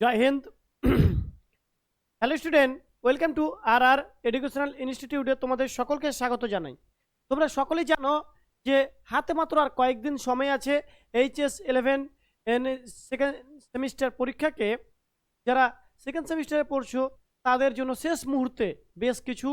Joy Hind. Hello student welcome to R R educational ইনস্টিটিউটে তোমাদের সকলকে স্বাগত জানাই। তোমরা সকলেই জানো যে হাতে মাত্র আর কয়েকদিন সময় আছে HS eleven and second semester পরীক্ষাকে। যারা সেকেন্ড সেমিস্টারে পড়ছো, তাদের জন্য শেষ মুহূর্তে বেশ কিছু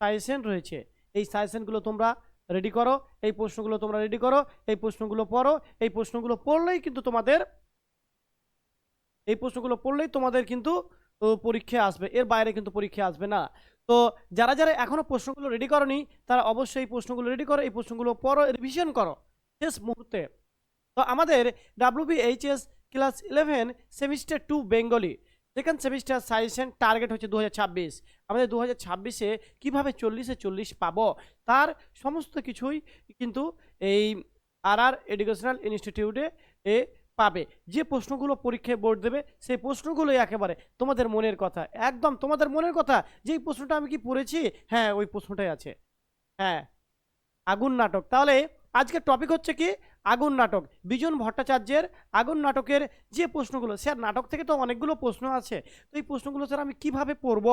সাজেশন রয়েছে। এই সাজেশনগুলো তোমরা রেডি করো, এই প্রশ্নগুলো তোমরা রেডি করো, এই প্রশ্নগুলো পড়ো, এই প্রশ্নগুলো পড়লেই কিন্তু তোমাদের এই প্রশ্নগুলো পড়লেই তোমাদের কিন্তু পরীক্ষায় আসবে। এর বাইরে কিন্তু পরীক্ষা আসবে না। তো যারা যারা এখনও প্রশ্নগুলো রেডি করনি, তারা অবশ্যই এই প্রশ্নগুলো রেডি করো, এই প্রশ্নগুলো পড়ো রিভিশন করো শেষ মুহূর্তে। তো আমাদের WB HS class eleven semester two Bengali second semester suggestion target হচ্ছে দু হাজার ছাব্বিশ। আমাদের দু হাজার ছাব্বিশে কীভাবে চল্লিশে চল্লিশ পাবো? তার সমস্ত কিছুই কিন্তু এই আর আর এডুকেশনাল ইনস্টিটিউটে এ পাবে। যে প্রশ্নগুলো পরীক্ষায় বোর্ড দেবে, সেই প্রশ্নগুলোই একেবারে তোমাদের মনের কথা। একদম তোমাদের মনের কথা। যেই প্রশ্নটা আমি কি পড়েছি? হ্যাঁ ওই প্রশ্নটাই আছে। হ্যাঁ আগুন নাটক। তাহলে আজকের টপিক হচ্ছে কি? আগুন নাটক। বিজন ভট্টাচার্যের আগুন নাটকের যে প্রশ্নগুলো, স্যার, নাটক থেকে তো অনেকগুলো প্রশ্ন আছে। তো এই প্রশ্নগুলো, স্যার, আমি কীভাবে পড়ব?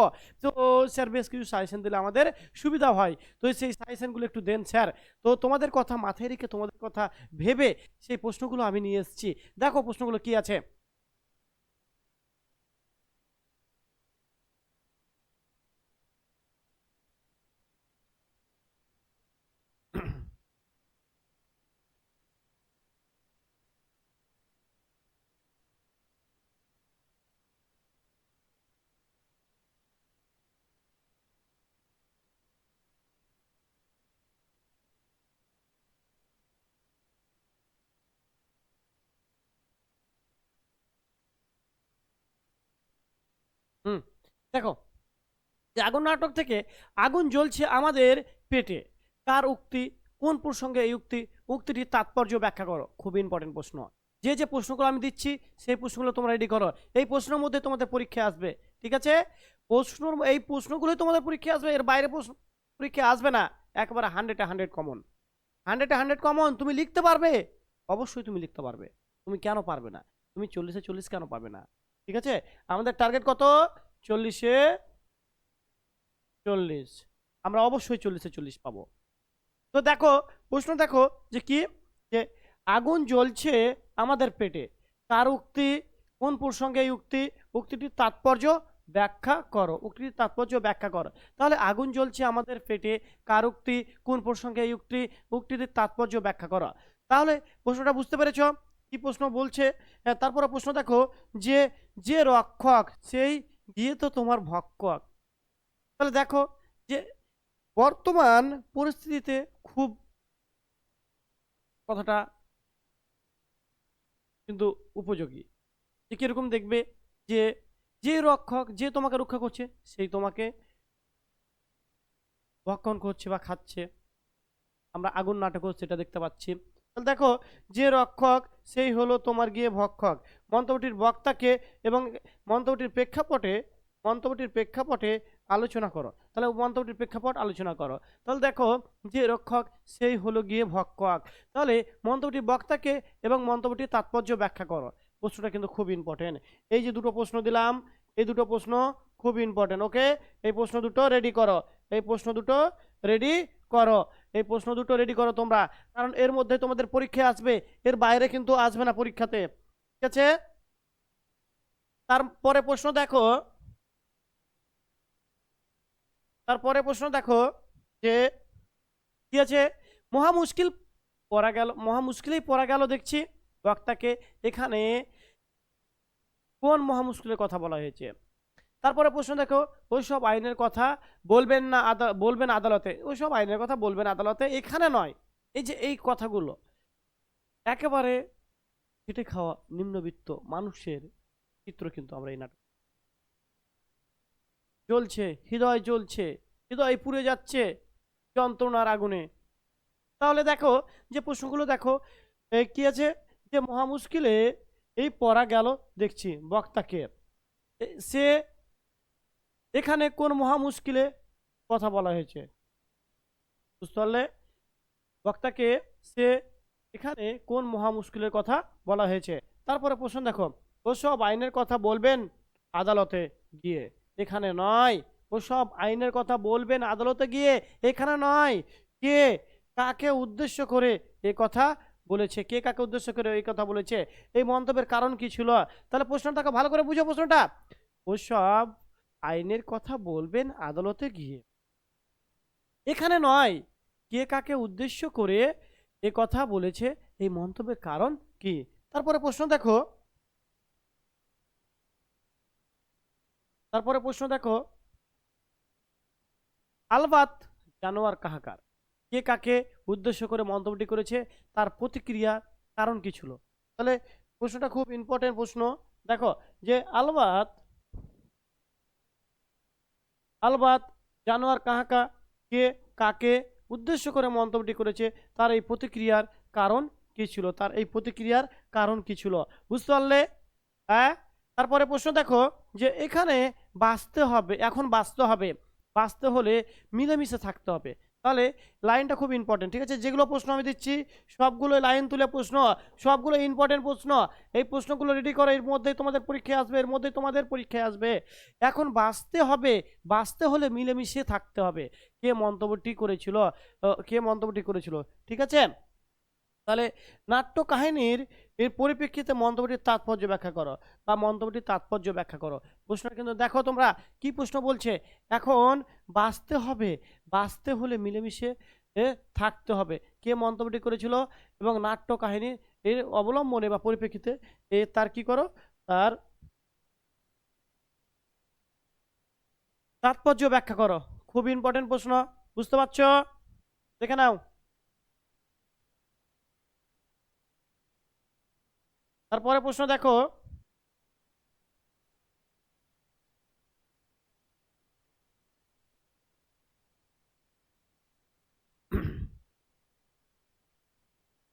তো স্যার, বেশ কিছু সাজেশন দিলে আমাদের সুবিধা হয়। তো সেই সাজেশনগুলো একটু দেন, স্যার। তো তোমাদের কথা মাথায় রেখে তোমাদের কথা ভেবে সেই প্রশ্নগুলো আমি নিয়ে এসেছি। দেখো প্রশ্নগুলো কি আছে। দেখো, আগুন নাটক থেকে আগুন জ্বলছে আমাদের পেটে। কার উক্তি, কোন প্রসঙ্গে এই উক্তি, উক্তিটির তাৎপর্য ব্যাখ্যা করো। খুব ইম্পর্টেন্ট প্রশ্ন। যে যে প্রশ্নগুলো আমি দিচ্ছি, সেই প্রশ্নগুলো তোমরা রেডি করো। এই প্রশ্নের মধ্যে তোমাদের পরীক্ষা আসবে, ঠিক আছে? প্রশ্ন এই প্রশ্নগুলোই তোমাদের পরীক্ষা আসবে, এর বাইরে প্রশ্ন, পরীক্ষা আসবে না। একবারে হান্ড্রেডে হান্ড্রেড কমন হান্ড্রেডে হান্ড্রেড কমন তুমি লিখতে পারবে? অবশ্যই তুমি লিখতে পারবে। তুমি কেন পারবে না? তুমি চল্লিশে চল্লিশ কেন পারবে না? ঠিক আছে? আমাদের টার্গেট কত? চল্লিশে চল্লিশ। আমরা অবশ্যই চল্লিশে চল্লিশ পাবো। তো দেখো প্রশ্ন দেখো যে কি? যে আগুন জ্বলছে আমাদের পেটে তার উক্তি কোন প্রসঙ্গে এই উক্তি? উক্তিটির তাৎপর্য ব্যাখ্যা করো। উক্তিটির তাৎপর্য ব্যাখ্যা করো। তাহলে আগুন জ্বলছে আমাদের পেটে কার উক্তি? কোন প্রসঙ্গে এই উক্তি? উক্তিটির তাৎপর্য ব্যাখ্যা করো। তাহলে প্রশ্নটা বুঝতে পেরেছ? কি প্রশ্ন বলছে? হ্যাঁ, তারপরে প্রশ্ন দেখো যে যে রক্ষক সেই গিয়ে তো তোমার ভক্ষক তাহলে দেখো যে বর্তমান পরিস্থিতিতে খুব কথাটা কিন্তু উপযোগী। যে কীরকম দেখবে যে যে রক্ষক, যে তোমাকে রক্ষা করছে, সেই তোমাকে ভক্ষণ করছে বা খাচ্ছে। আমরা আগুন নাটকও সেটা দেখতে পাচ্ছি। দেখো, যে রক্ষক, সেই হলো তোমার গিয়ে ভক্ষক। মন্তব্যটির বক্তাকে এবং মন্তব্যটির প্রেক্ষাপটে মন্তব্যটির প্রেক্ষাপটে আলোচনা করো। তাহলে মন্তব্যটির প্রেক্ষাপট আলোচনা করো। তাহলে দেখো, যে রক্ষক, সেই হলো গিয়ে ভক্ষক। তাহলে মন্তব্যটির বক্তাকে এবং মন্তব্যটির তাৎপর্য ব্যাখ্যা করো। প্রশ্নটা কিন্তু খুব ইম্পর্টেন্ট এই যে দুটো প্রশ্ন দিলাম, এই দুটো প্রশ্ন খুব ইম্পর্টেন্ট ওকে এই প্রশ্ন দুটো রেডি করো। এই প্রশ্ন দুটো রেডি করো। এই প্রশ্ন দুটো রেডি করো তোমরা। কারণ এর মধ্যে তোমাদের পরীক্ষা আসবে, এর বাইরে কিন্তু আসবে না পরীক্ষাতে। ঠিক আছে? তারপরে প্রশ্ন দেখো। তারপরে প্রশ্ন দেখো যে, কি আছে? মহা মুশকিল পড়া গেল, মহা মুশকিলেই পড়া গেল দেখছি। বক্তাকে এখানে কোন মহা মুশকিলের কথা বলা হয়েছে? তারপরে প্রশ্ন দেখো, ওইসব আইনের কথা বলবেন না আদা, বলবেন আদালতে? ওইসব আইনের কথা বলবেন আদালতে এখানে নয়। এই যে এই কথাগুলো, একেবারে খেটে খাওয়া নিম্নবিত্ত মানুষের চিত্র কিন্তু আমরা এই নাটক জ্বলছে হৃদয় জ্বলছে হৃদয় পুড়ে যাচ্ছে যন্ত্রণার আগুনে। তাহলে দেখো, যে প্রশ্নগুলো দেখো কি আছে? যে মহা মুশকিলে এই পড়া গেল, দেখছি বক্তাকে সে এখানে কোন মহা মুশকিলে কথা বলা হয়েছে? বুঝতে পারলে? বক্তাকে সে এখানে কোন মহা মুশকিলের কথা বলা হয়েছে? তারপরে প্রশ্ন দেখো ওসব আইনের কথা বলবেন আদালতে গিয়ে? এখানে নয়। ওসব আইনের কথা বলবেন আদালতে গিয়ে? এখানে নয়। কে কাকে উদ্দেশ্য করে এ কথা বলেছে? কে কাকে উদ্দেশ্য করে এই কথা বলেছে? এই মন্তব্যের কারণ কি ছিল? তাহলে প্রশ্নটাকে ভালো করে বুঝো প্রশ্নটা। ওসব আইনের কথা বলবেন আদালতে গিয়ে। এখানে নয়, কে কাকে উদ্দেশ্য করে এ কথা বলেছে, এই মন্তব্যের কারণ কি? তারপরে প্রশ্ন দেখো। তারপরে প্রশ্ন দেখো। আলবাত জানোয়ার কাহাকার, কে কাকে উদ্দেশ্য করে মন্তব্যটি করেছে, তার প্রতিক্রিয়া কারণ কি ছিল? তাহলে প্রশ্নটা খুব ইম্পর্টেন্ট প্রশ্ন। দেখো, যে আলবাত আলবাত, জানোয়ার কাহাকা, কে, কাকে উদ্দেশ্য করে মন্তব্যটি করেছে, তার এই প্রতিক্রিয়ার কারণ কি ছিল? তার এই প্রতিক্রিয়ার কারণ কি ছিল? বুঝতে পারলে? হ্যাঁ? তারপরে প্রশ্ন দেখো যে এখানে বাঁচতে হবে, এখন বাঁচতে হবে। বাঁচতে হলে মিলেমিশে থাকতে হবে। তাহলে লাইনটা খুব ইম্পর্টেন্ট ঠিক আছে? যেগুলো প্রশ্ন আমি দিচ্ছি, সবগুলো লাইন তুলে প্রশ্ন, সবগুলো ইম্পর্টেন্ট প্রশ্ন, এই প্রশ্নগুলো রেডি করো, এর মধ্যেই তোমাদের পরীক্ষায় আসবে, এর মধ্যেই তোমাদের পরীক্ষায় আসবে। এখন বাঁচতে হবে, বাঁচতে হলে মিলেমিশে থাকতে হবে। কে মন্তব্যটি করেছিল? কে মন্তব্যটি করেছিল? ঠিক আছে? তাহলে নাট্য কাহিনীর এর পরিপ্রেক্ষিতে মন্তব্যটির তাৎপর্য ব্যাখ্যা করো বা মন্তব্যটির তাৎপর্য ব্যাখ্যা করো। প্রশ্নটা কিন্তু দেখো তোমরা কি প্রশ্ন বলছে? এখন বাঁচতে হবে, বাঁচতে হলে মিলেমিশে থাকতে হবে। কে মন্তব্যটি করেছিল এবং নাট্য কাহিনী এর অবলম্বনে বা পরিপ্রেক্ষিতে এ তার কি করো? তার তাৎপর্য ব্যাখ্যা করো। খুব ইম্পর্টেন্ট প্রশ্ন, বুঝতে পারছ? দেখে নাও। তারপরে প্রশ্ন দেখো।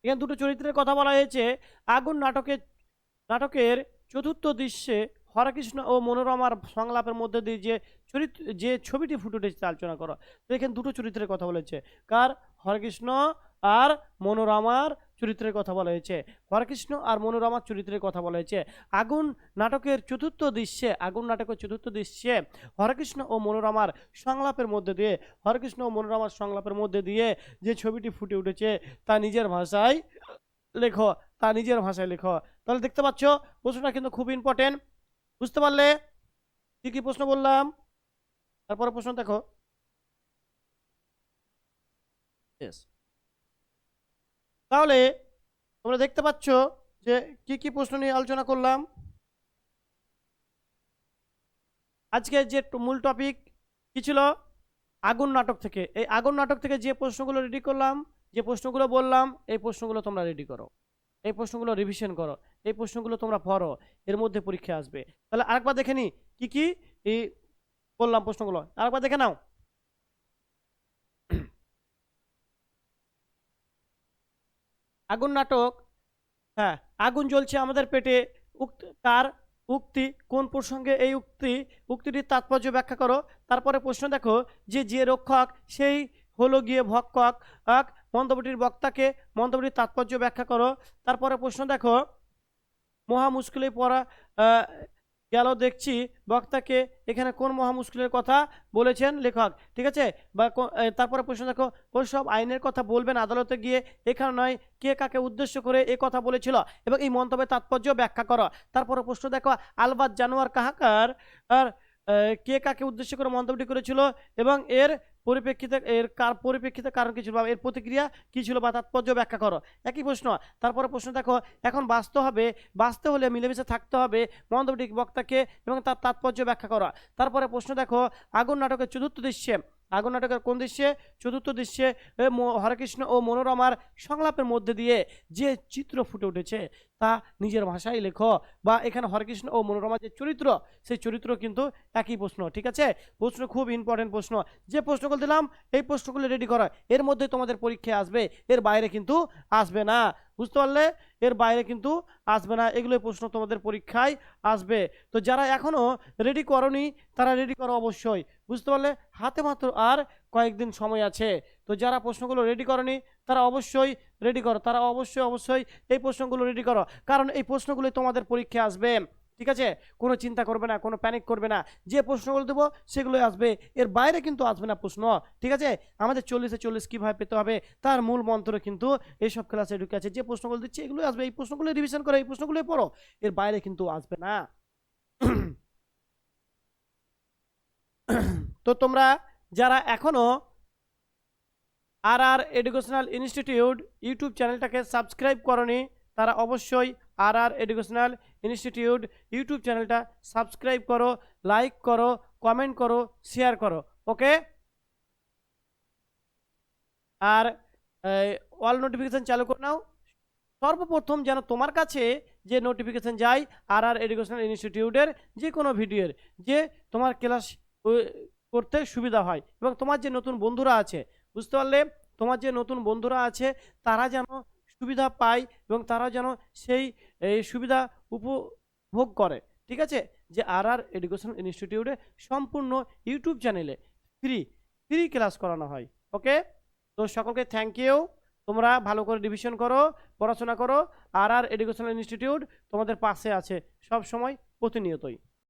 এখানে দুটো চরিত্রের কথা বলা হয়েছে। আগুন নাটকের নাটকের চতুর্থ দৃশ্যে হরকৃষ্ণ ও মনোরমার সংলাপের মধ্যে দিয়ে যে চরিত্র, যে ছবিটি ফুটে উঠেছে তা আলোচনা করো। এখানে দুটো চরিত্রের কথা বলেছে কার? হরকৃষ্ণ আর মনোরমার চরিত্রের কথা বলা হয়েছে। হরকৃষ্ণ আর মনোরমার চরিত্রের কথা বলা হয়েছে। আগুন নাটকের চতুর্থ দৃশ্যে, আগুন নাটকের চতুর্থ দৃশ্যে হরকৃষ্ণ ও মনোরমার সংলাপের মধ্যে দিয়ে, হরকৃষ্ণ ও মনোরমার সংলাপের মধ্যে দিয়ে যে ছবিটি ফুটে উঠেছে, তা নিজের ভাষায় লেখো, তা নিজের ভাষায় লেখো। তাহলে দেখতে পাচ্ছ, প্রশ্নটা কিন্তু খুব ইম্পর্টেন্ট বুঝতে পারলে? কি কি প্রশ্ন বললাম? তারপরে প্রশ্ন দেখো। Yes. তাহলে তোমরা দেখতে পাচ্ছ যে কি কি প্রশ্ন নিয়ে আলোচনা করলাম। আজকে যে মূল টপিক কি ছিল? আগুন নাটক থেকে। এই আগুন নাটক থেকে যে প্রশ্নগুলো রেডি করলাম, যে প্রশ্নগুলো বললাম, এই প্রশ্নগুলো তোমরা রেডি করো। এই প্রশ্নগুলো রিভিশন করো। এই প্রশ্নগুলো তোমরা পড়ো। এর মধ্যে পরীক্ষা আসবে। তাহলে আরেকবার দেখে নি কি কি? এই বললাম প্রশ্নগুলো। আরেকবার দেখে নাও। আগুন নাটক। হ্যাঁ আগুন জ্বলছে আমাদের পেটে। উক্ত, কার উক্তি, কোন প্রসঙ্গে এই উক্তি, উক্তিটির তাৎপর্য ব্যাখ্যা করো। তারপরে প্রশ্ন দেখো যে যে রক্ষক, সেই হলো গিয়ে ভক্ষক। মন্তব্যটির বক্তাকে মন্তব্যটির তাৎপর্য ব্যাখ্যা করো। তারপরে প্রশ্ন দেখো, মহা মুশকিলে পড়া গেল, দেখছি বক্তাকে এখানে কোন মহা মুশকিলের কথা বলেছেন লেখক। ঠিক আছে? বা তারপরে প্রশ্ন দেখো কোন সব আইনের কথা বলবেন আদালতে গিয়ে, এখানে নয়, কে কাকে উদ্দেশ্য করে এ কথা বলেছিল এবং এই মন্তব্যের তাৎপর্য ব্যাখ্যা করো। তারপরে প্রশ্ন দেখো আলবাদ জানোয়ার কাহাকার, আর কে কাকে উদ্দেশ্য করে মন্তব্যটি করেছিল এবং এর পরিপ্রেক্ষিতে, এর কার পরিপ্রেক্ষিতে কারণ কি ছিল বা এর প্রতিক্রিয়া কী ছিল বা তাৎপর্য ব্যাখ্যা করো। একই প্রশ্ন তারপরে প্রশ্ন দেখো, এখন বাঁচতে হবে, বাঁচতে হলে মিলেমিশে থাকতে হবে মন্তব্যটি বক্তাকে এবং তার তাৎপর্য ব্যাখ্যা করা। তারপরে প্রশ্ন দেখো, আগুন নাটকের চতুর্থ দৃশ্যে, আগুন নাটকের কোন দৃশ্যে? চতুর্থ দৃশ্যে হরেকৃষ্ণ ও মনোরমার সংলাপের মধ্যে দিয়ে যে চিত্র ফুটে উঠেছে তা নিজের ভাষায় লেখো। বা এখানে হরেকৃষ্ণ ও মনোরমার যে চরিত্র, সেই চরিত্র কিন্তু একই প্রশ্ন, ঠিক আছে? প্রশ্ন খুব ইম্পর্টেন্ট প্রশ্ন। যে প্রশ্নগুলো দিলাম, এই প্রশ্নগুলো রেডি করা। এর মধ্যে তোমাদের পরীক্ষায় আসবে, এর বাইরে কিন্তু আসবে না। বুঝতে পারলে? এর বাইরে কিন্তু আসবে না। এগুলোই প্রশ্ন তোমাদের পরীক্ষায় আসবে। তো যারা এখনও রেডি করনি, তারা রেডি করো অবশ্যই। বুঝতে পারলে? হাতে মাত্র আর কয়েকদিন সময় আছে। তো যারা প্রশ্নগুলো রেডি করনি, তারা অবশ্যই রেডি করো। তারা অবশ্যই অবশ্যই এই প্রশ্নগুলো রেডি করো। কারণ এই প্রশ্নগুলো তোমাদের পরীক্ষায় আসবে। ঠিক আছে? কোনো চিন্তা করবে না, কোনো প্যানিক করবে না। যে প্রশ্নগুলো দেবো, সেগুলোই আসবে। এর বাইরে কিন্তু আসবে না প্রশ্ন। ঠিক আছে? আমাদের চল্লিশে চল্লিশ কীভাবে পেতে হবে? তার মূল মন্ত্র কিন্তু এইসব ক্লাসে ঢুকে আছে। যে প্রশ্নগুলো দিচ্ছে, এগুলোই আসবে। এই প্রশ্নগুলো রিভিশন করো, এই প্রশ্নগুলোই পড়ো। এর বাইরে কিন্তু আসবে না। তো তোমরা যারা এখনও আর আর এডুকেশনাল ইনস্টিটিউট ইউটিউব চ্যানেলটাকে সাবস্ক্রাইব করনি, তারা অবশ্যই আর আর এডুকেশনাল ইনস্টিটিউট ইউটিউব চ্যানেলটা সাবস্ক্রাইব করো, লাইক করো, কমেন্ট করো, শেয়ার করো, ওকে? আর অল নোটিফিকেশান চালু করে নাও। সর্বপ্রথম যেন তোমার কাছে যে নোটিফিকেশান যায় আর আর এডুকেশনাল ইনস্টিটিউটের যে কোনো ভিডিওর, যে তোমার ক্লাস করতে সুবিধা হয় এবং তোমার যে নতুন বন্ধুরা আছে, বুঝতে পারলে? তোমার যে নতুন বন্ধুরা আছে, তারা যেন সুবিধা পায় এবং তারা যেন সেই সুবিধা উপভোগ করে। ঠিক আছে? যে আর আর এডুকেশন ইনস্টিটিউটে সম্পূর্ণ ইউটিউব চ্যানেলে ফ্রি ফ্রি ক্লাস করানো হয়। ওকে তো সকলকে থ্যাংক ইউ তোমরা ভালো করে রিভিশন করো, পড়াশোনা করো। আর আর এডুকেশনাল ইনস্টিটিউট তোমাদের পাশে আছে সব সময় প্রতিনিয়তই।